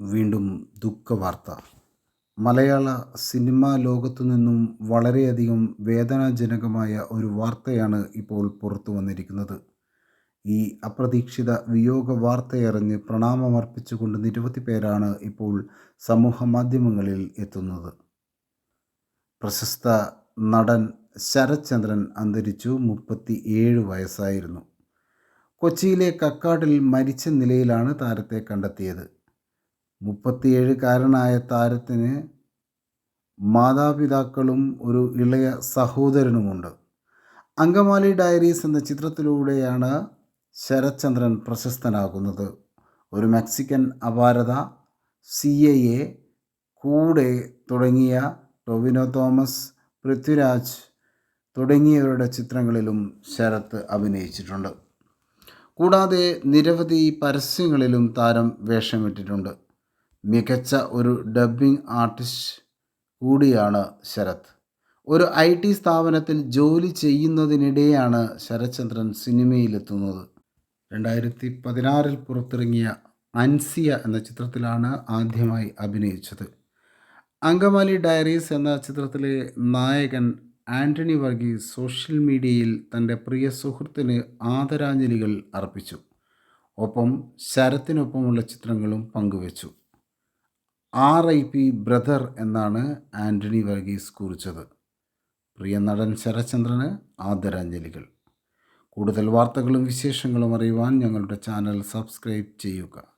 വീണ്ടും ദുഃഖവാർത്ത. മലയാള സിനിമാ ലോകത്തു നിന്നും വളരെയധികം വേദനാജനകമായ ഒരു വാർത്തയാണ് ഇപ്പോൾ പുറത്തു വന്നിരിക്കുന്നത്. ഈ അപ്രതീക്ഷിത വിയോഗ വാർത്തയറിഞ്ഞ് പ്രണാമമർപ്പിച്ചുകൊണ്ട് നിരവധി പേരാണ് ഇപ്പോൾ സമൂഹ മാധ്യമങ്ങളിൽ എത്തുന്നത്. പ്രശസ്ത നടൻ ശരത്ചന്ദ്രൻ അന്തരിച്ചു മുപ്പത്തി ഏഴ് വയസ്സായിരുന്നു. കൊച്ചിയിലെ കക്കാടിൽ മരിച്ച നിലയിലാണ് താരത്തെ കണ്ടെത്തിയത്. മുപ്പത്തിയേഴുകാരനായ താരത്തിന് മാതാപിതാക്കളും ഒരു ഇളയ സഹോദരനുമുണ്ട്. അങ്കമാലി ഡയറീസ് എന്ന ചിത്രത്തിലൂടെയാണ് ശരത്ചന്ദ്രൻ പ്രശസ്തനാകുന്നത്. ഒരു മെക്സിക്കൻ അപാരത സി എ കൂടെ തുടങ്ങിയ ടൊവിനോ തോമസ് പൃഥ്വിരാജ് തുടങ്ങിയവരുടെ ചിത്രങ്ങളിലും ശരത്ത് അഭിനയിച്ചിട്ടുണ്ട്. കൂടാതെ നിരവധി പരസ്യങ്ങളിലും താരം വേഷമിട്ടിട്ടുണ്ട്. മികച്ച ഒരു ഡബ്ബിംഗ് ആർട്ടിസ്റ്റ് കൂടിയാണ് ശരത്. ഒരു ഐ ടി സ്ഥാപനത്തിൽ ജോലി ചെയ്യുന്നതിനിടെയാണ് ശരത്ചന്ദ്രൻ സിനിമയിലെത്തുന്നത്. രണ്ടായിരത്തി പതിനാറിൽ പുറത്തിറങ്ങിയ അൻസിയ എന്ന ചിത്രത്തിലാണ് ആദ്യമായി അഭിനയിച്ചത്. അങ്കമാലി ഡയറീസ് എന്ന ചിത്രത്തിലെ നായകൻ ആന്റണി വർഗീസ് സോഷ്യൽ മീഡിയയിൽ തന്റെ പ്രിയ സുഹൃത്തിന് ആദരാഞ്ജലികൾ അർപ്പിച്ചു. ഒപ്പം ശരത്തിനൊപ്പമുള്ള ചിത്രങ്ങളും പങ്കുവച്ചു. ആർ ഐ പി ബ്രദർ എന്നാണ് ആന്റണി വർഗീസ് കുറിച്ചത്. പ്രിയ നടൻ ശരചന്ദ്രന് ആദരാഞ്ജലികൾ. കൂടുതൽ വാർത്തകളും വിശേഷങ്ങളും അറിയുവാൻ ഞങ്ങളുടെ ചാനൽ സബ്സ്ക്രൈബ് ചെയ്യുക.